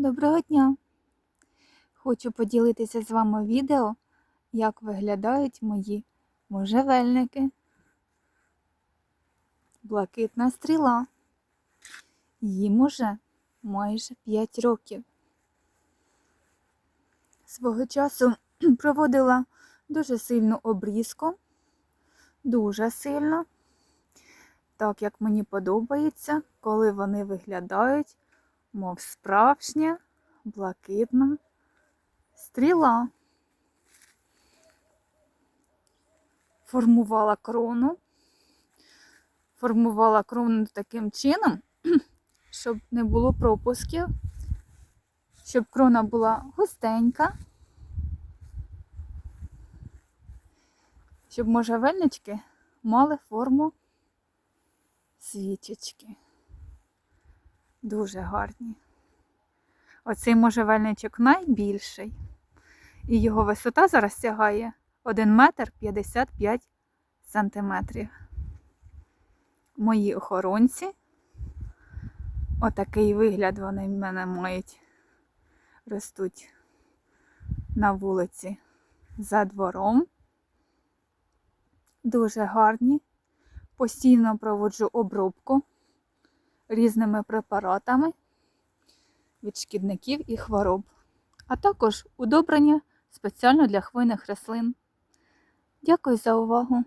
Доброго дня! Хочу поділитися з вами відео, як виглядають мої можжевельники. Блакитна стріла. Їм уже майже 5 років. Свого часу проводила дуже сильну обрізку, дуже сильно, так як мені подобається, коли вони виглядають мов справжня блакитна стріла. Формувала крону. Формувала крону таким чином, щоб не було пропусків, щоб крона була густенька, щоб можжевельнички мали форму свічечки. Дуже гарні. Оцей можжевельничок найбільший. І його висота зараз сягає 1 метр 55 сантиметрів. Мої охоронці. Отакий вигляд вони в мене мають. Ростуть на вулиці за двором. Дуже гарні. Постійно проводжу обробку різними препаратами від шкідників і хвороб, а також удобрення спеціально для хвойних рослин. Дякую за увагу!